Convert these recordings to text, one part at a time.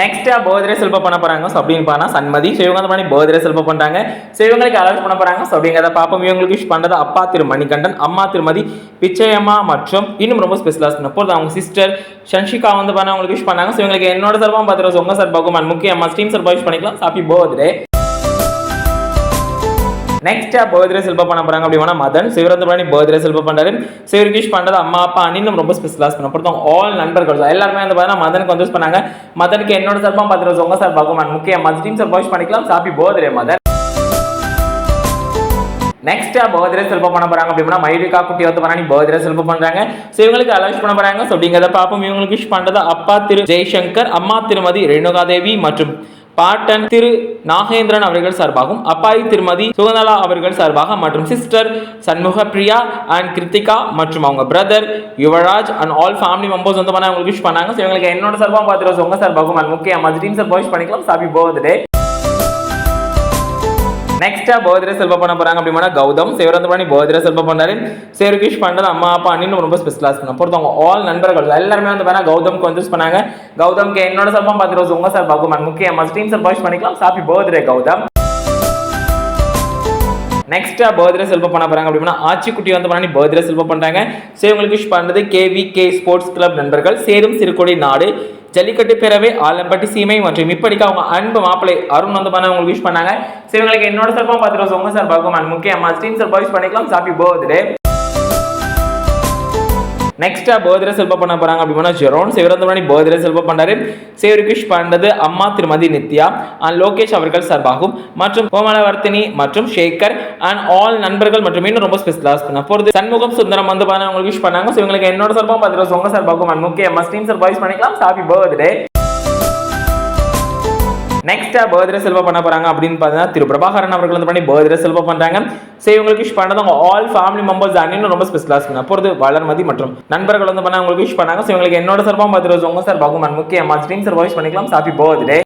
Next birthday செல்ப பண்ண போகிறாங்க ஸோ அப்படின்னு பார்த்தா சன்மதி ஸோ இவங்க பண்ணி பர்த்டே செல்ப பண்ணுறாங்க ஸோ இவங்களுக்கு பண்ண போகிறாங்க ஸோ அப்படிங்கிறத பார்ப்போம். இவங்களுக்கு விஷ் பண்ணுறது அப்பா திரு மணிகண்டன் அம்மா திருமதி பிச்சையம்மா மற்றும் இன்னும் ரொம்ப ஸ்பெஷலாக சொன்ன அவங்க சிஸ்டர் சன்ஷிகா வந்து பண்ண அவங்களுக்கு விஷ் பண்ணாங்க. ஸோ இவங்களுக்கு என்னோட சார்பாக பார்த்துருவோம் உங்கள் சார் பகுமான் முக்கியமாக ஸ்டீம் சார் விஷ் பண்ணிக்கலாம். ஹாப்பி பர்த்டே நெக்ஸ்ட் பர்த்டே செல்ப பண்ண போறாங்க அப்படின்னா மதன். சிவரந்த பண்ணி பர்த்டே செல்ப பண்றாரு. சிவகிஷ் பண்றது அம்மா அப்பா அண்ணின்னு ரொம்ப ஸ்பெஷலாஸ் பண்ண பொறுத்தவங்க ஆல் நண்பர்கள் எல்லாருமே வந்து பார்த்தீங்கன்னா மதனுக்கு வந்து பண்ணாங்க. மதனுக்கு என்னோட சார்பாக பார்த்துட்டு உங்க சார் பகுமான் முக்கிய மஸ்டீம் சார் விஷ் பண்ணிக்கலாம். Happy birthday Madan. Next birthday செல்ப பண்ண போறாங்க அப்படின்னா மைரிகா குட்டி வந்து பண்ணி பர்த்டே செல்ப பண்றாங்க. ஸோ இவங்களுக்கு அலவுஸ் பண்ண போறாங்க. ஸோ அப்படிங்கிறத பார்ப்போம். இவங்களுக்கு விஷ் பண்ணுறது அப்பா திரு ஜெய்சங்கர் அம்மா திருமதி ரேணுகா தேவி மற்றும் பாட்டன் திரு நாகேந்திரன் அவர்கள் சார்பாகவும் அப்பாய் திருமதி சுகந்தலா அவர்கள் சார்பாக மற்றும் சிஸ்டர் சண்முக பிரியா அண்ட் கிருத்திகா மற்றும் அவங்க brother Yuvaraj and all family members வந்து பண்ண அவங்களுக்கு விஷ் பண்ணாங்க. ஸோ இவங்களுக்கு என்னோட சார்பாக பார்த்துருவோம் உங்க சார்பாகவும் அண்ட் முக்கிய மஜ்டீன் சார் விஷ் பண்ணிக்கலாம். ஹாப்பி டே நெக்ஸ்டா பர்த்டே செல்வ பண்ண போறாங்க அப்படின்னா கௌதம் சிவரந்த பண்ணி பர்த்டே செல்ப பண்ணாரு. சேருகிஷ் பண்ணது அம்மா அப்பா அண்ணின்னு ரொம்ப ஸ்பெஷலாக பண்ண. பொறுத்தவங்க ஆல் நண்பர்கள் எல்லாருமே வந்து பண்ணா கௌதம்க்கு வந்து பண்ணாங்க. கௌதம்க்கு என்னோட சற்பம் பார்த்து ரோஸ் உங்க சார் பகுமான் முக்கிய மஸ்டீம் சார் விஷ் பண்ணிக்கலாம். Happy birthday Gautham. நெக்ஸ்டா பர்த்டே செல்வ பண்ண போறாங்க அப்படின்னா ஆச்சிக்குட்டி வந்து பண்ணி பர்த்டே செல்ப பண்றாங்க. ஸோ இவங்களுக்கு விஷ் பண்றது கேவி கே ஸ்போர்ட்ஸ் கிளப் நண்பர்கள். சேரும் சிறுகொடி நாடு. ஜல்லிக்கட்டு பேரவை ஆலம்பட்டி சீமை மற்றும் இப்படிக்கு அவங்க அன்பு மாப்பிளை அருண் வந்து பண்ண உங்களுக்கு விஷ் பண்ணாங்க. சரி உங்களுக்கு என்னோட சார்பாக பார்த்துட்டு உங்க சார் பகுமான் முக்கிய ஸ்டீம் சார் பாய்ஸ் பண்ணிக்கலாம். ஹாப்பி பர்த்டே நெக்ஸ்டா பர்த்டே செல்ப பண்ண போறாங்க அப்படின்னா ஜெரோன் சிவரந்தமணி பர்த்டே செல்ப பண்ணாரு சேவரிகிஷ் பண்ணது அம்மா திருமதி நித்யா அண்ட் லோகேஷ் அவர்கள் சார்பாகும். மற்றும் கோமலவர்த்தினி மற்றும் ஷேகர் அண்ட் ஆல் நண்பர்கள் மற்றும் இன்னும் ரொம்ப ஸ்பெஷலாக பண்ண போறது. சண்முகம் சுந்தரம் வந்து பாருங்க அவங்களுக்கு விஷ் பண்ணாங்க. ஸோ இவங்களுக்கு என்னோட சார்பாக பார்த்துட்டு உங்க சார்பாகும் அண்ட் முக்கிய மஸ்டீம் சார் வாய்ஸ் பண்ணிக்கலாம். ஹாப்பி பர்த்டே நெக்ஸ்டா பர்த்டே செல்வா பண்ண போறாங்க அப்படின்னு பார்த்தீங்கன்னா திரு பிரபாகரன் அவர்கள் வந்து பண்ணி பர்த்டே செல்வா பண்றாங்க. சரி உங்களுக்கு விஷ் பண்ணது அவங்க ஆல் ஃபேமிலி மெம்பர்ஸ் அண்ணன் ரொம்ப ஸ்பெஷலாக பண்ண போகிறது வளர்மதி மற்றும் நண்பர்கள் வந்து பண்ண அவங்களுக்கு விஷ் பண்ணாங்க. ஸோ இவங்களுக்கு என்னோட சார்பாக பார்த்துட்டு உங்க சார் பகுமான் முக்கிய ஸ்ட்ரீம் சார் வாய்ஸ் பண்ணிக்கலாம். ஹாப்பி பர்த்டே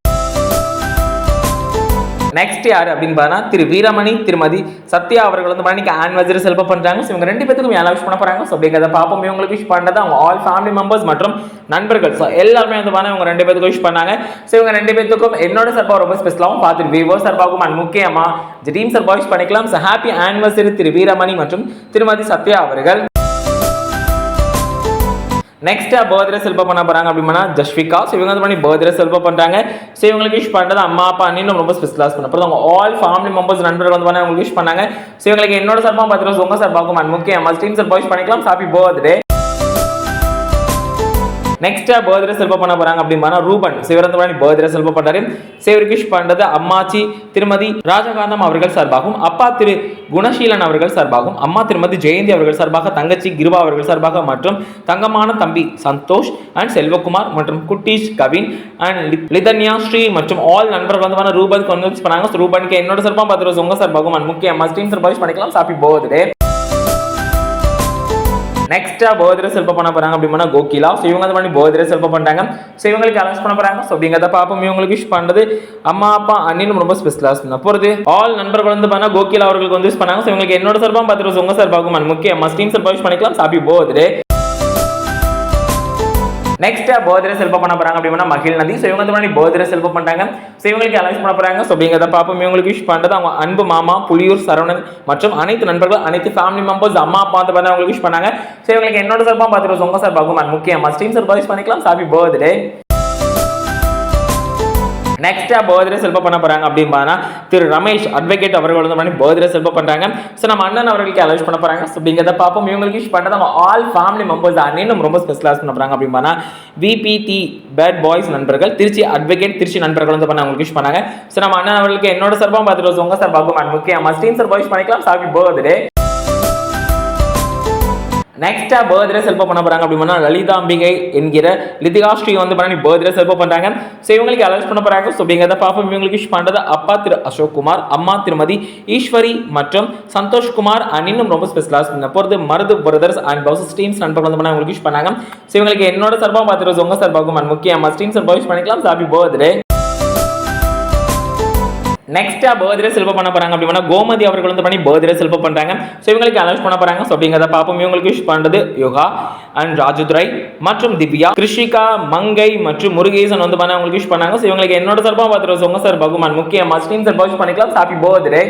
நெக்ஸ்ட் யார் அப்படின்னு பார்த்தா திரு வீரமணி திருமதி சத்யா அவர்கள் வந்து பண்ணிக்கு ஆனிவர்சரி செல்ப பண்றாங்க. ஸோ இவங்க ரெண்டு பேத்துக்கும் யாரும் விஷ் பண்ண போறாங்க. ஸோ அப்படிங்கிறத பார்ப்போம். இவங்களுக்கு விஷ் பண்ணது அவங்க ஆல் ஃபேமிலி மெம்பர்ஸ் மற்றும் நண்பர்கள். ஸோ எல்லாருமே வந்து பண்ண இவங்க ரெண்டு பேத்துக்கும் விஷ் பண்ணாங்க. ஸோ இவங்க ரெண்டு பேத்துக்கும் என்னோட சர்பா ரொம்ப ஸ்பெஷலாகவும் பார்த்துட்டு விவோ சார்பாகவும் அண்ட் முக்கியமா ஜடீம் சர்பா விஷ் பண்ணிக்கலாம். ஸோ ஹாப்பி ஆனிவர்சரி திரு வீரமணி மற்றும் திருமதி சத்யா அவர்கள். நெக்ஸ்ட்டாக பர்த்டே செல்ப பண்ண போகிறாங்க அப்படின்னா ஜஸ்விகா ஸோ இவங்க வந்து பண்ணி பர்த்டே செல்ப பண்ணுறாங்க ஸோ இவங்களுக்கு விஷ் பண்ணுறது அம்மா அப்பா அண்ணன் ரொம்ப ஸ்பெஷலாக பண்ண அப்புறம் அவங்க ஆல் ஃபேமிலி மெம்பர்ஸ் நண்பர்கள் வந்து பண்ண அவங்களுக்கு விஷ் பண்ணாங்க. ஸோ இவங்களுக்கு என்னோட சார்பாக பார்த்துட்டு உங்கள் சார்பாகும் அண்ட் முக்கிய மஸ்டீம் சார் விஷ் பண்ணிக்கலாம். ஹாப்பி பர்த்டே நெக்ஸ்டா பர்த்டே செல்ப பண்ண போறாங்க அப்படின்னா ரூபன். சிவரந்தவாணி பர்த்டே செல்ப பண்றாரு. சேவரிகிஷ் பண்றது அம்மாச்சி திருமதி ராஜகாந்தம் அவர்கள் சார்பாகவும் அப்பா திரு குணசீலன் அவர்கள் சார்பாகவும் அம்மா திருமதி ஜெயந்தி அவர்கள் சார்பாக தங்கச்சி கிருபா அவர்கள் சார்பாக மற்றும் தங்கமான தம்பி சந்தோஷ் அண்ட் செல்வகுமார் மற்றும் குட்டீஷ் கவின் அண்ட் லிதன்யா ஸ்ரீ மற்றும் ஆல் நண்பர்கள் வந்து ரூபன் கொஞ்சம் பண்ணாங்க. ரூபனுக்கு என்னோட சார்பாக பார்த்துட்டு உங்க சார்பாகவும் அண்ட் முக்கிய மஸ்டீம் சார்பாக பண்ணிக்கலாம். ஹாப்பி பர்த்டே நெக்ஸ்டா பர்த்டே செல்ப பண்ண போறாங்க அப்படின்னா கோகிலா. ஸோ இவங்க அந்த மாதிரி பர்த்டே செல்ப பண்றாங்க ஸோ இவங்களுக்கு அலௌன்ஸ் பண்ண போறாங்க. ஸோ அப்படிங்கிறத பார்ப்போம். இவங்களுக்கு விஷ் பண்ணுறது அம்மா அப்பா அண்ணின்னு ரொம்ப ஸ்பெஷலாக பண்ண போறது ஆல் நண்பர்கள் வந்து பண்ணா கோகிலா அவர்களுக்கு வந்து விஷ் பண்ணாங்க. ஸோ இவங்களுக்கு என்னோட சார்பாக பார்த்துட்டு உங்க சார்பாகும் அண்ட் முக்கிய மஸ்டீம் சார்பாக விஷ் பண்ணிக்கலாம். சாப்பி போதிரே நெக்ஸ்ட் போதிர செல்ப பண்ண போறாங்க அப்படின்னா மகிழ் நதி ஸோ இவங்க வந்து முன்னாடி போதிர செல்ப பண்ணுறாங்க ஸோ இவங்களுக்கு அலௌன்ஸ் பண்ண போறாங்க. ஸோ அப்படிங்கிறத பார்ப்போம். இவங்களுக்கு விஷ் பண்ணுறது அவங்க அன்பு மாமா புலியூர் சரவணன் மற்றும் அனைத்து நண்பர்கள் அனைத்து ஃபேமிலி மெம்பர்ஸ் அம்மா அப்பா வந்து பண்ண அவங்களுக்கு விஷ் பண்ணாங்க. ஸோ இவங்களுக்கு என்னோட சார்பாக பார்த்துட்டு உங்க சார் பகுமான் முக்கியமாக மஸ்டீம் சார் பாய்ஸ் பண்ணிக்கலாம் ஹாப்பி பர்த்டே நெக்ஸ்டா பர்த்டே செல்ப பண்ண போறாங்க அப்படின்னு பார்த்தா திரு ரமேஷ் அட்வொகேட் அவர்கள் வந்து பண்ணி பர்த்டே செல்ப பண்றாங்க. ஸோ நம்ம அண்ணன் அவர்களுக்கு அலோஸ் பண்ண போறாங்க. ஸோ அப்படிங்கிறத பார்ப்போம். இவங்களுக்கு யூஸ் பண்றது நம்ம ஆல் ஃபேமிலி மெம்பர்ஸ் அண்ணனும் ரொம்ப ஸ்பெஷலாக பண்ண போறாங்க அப்படின்னு பார்த்தா விபிடி பேட் பாய்ஸ் நண்பர்கள் திருச்சி அட்வொகேட் திருச்சி நண்பர்கள் வந்து பண்ண அவங்களுக்கு விஷ் பண்ணாங்க. ஸோ நம்ம அண்ணன் அவர்களுக்கு என்னோட சார்பாக பார்த்துட்டு உங்க சார்பாகும் அண்ட் முக்கிய மஸ்டீன் சார் பாய்ஸ் பண்ணிக்கலாம். சாப்பிட்டு பர்த்டே நெக்ஸ்டா பர்த்டே செல்ப பண்ண போறாங்க அப்படின்னா லலிதாம்பிகை என்கிற லிதிகா ஸ்ரீ வந்து பண்ணி பர்த்டே செல்ப பண்றாங்க ஸோ இவங்களுக்கு அலர்ஸ் பண்ண போறாங்க? ஸோ அப்படிங்கிறத பார்ப்போம் இவங்களுக்கு விஷ் பண்ணுறது அப்பா திரு அசோக் குமார் அம்மா திருமதி ஈஸ்வரி மற்றும் சந்தோஷ் குமார் அண்ட் இன்னும் ரொம்ப ஸ்பெஷலாக பொறுத்து மருது பிரதர்ஸ் அண்ட் பவுசஸ் டீம்ஸ் நண்பர்கள் வந்து பண்ண உங்களுக்கு விஷ் பண்ணாங்க. ஸோ இவங்களுக்கு என்னோட சார்பாக பார்த்துருவோம் உங்க சார்பாகும் அண்ட் முக்கியமாக ஸ்டீம்ஸ் சார்பாக விஷ் பண்ணிக்கலாம். ஹாப்பி பர்த்டே நெக்ஸ்ட்டாக பர்த்டே செல்ப பண்ண போகிறாங்க அப்படின்னா கோமதி அவர்கள் வந்து பண்ணி பர்த்டே செல்ப பண்ணுறாங்க ஸோ இவங்களுக்கு அனௌன்ஸ் பண்ண போகிறாங்க ஸோ அப்படிங்கிறத பார்ப்போம். இவங்களுக்கு விஷ் பண்ணுறது யோகா அண்ட் ராஜுதுரை மற்றும் திவ்யா கிருஷிகா மங்கை மற்றும் முருகேசன் வந்து பண்ண அவங்களுக்கு விஷ் பண்ணாங்க. ஸோ இவங்களுக்கு என்னோட சார்பாக பார்த்துருவோம் உங்க சார். பகுமான் முக்கியமாக ஸ்டீம் சார் விஷ் பண்ணிக்கலாம். Happy birthday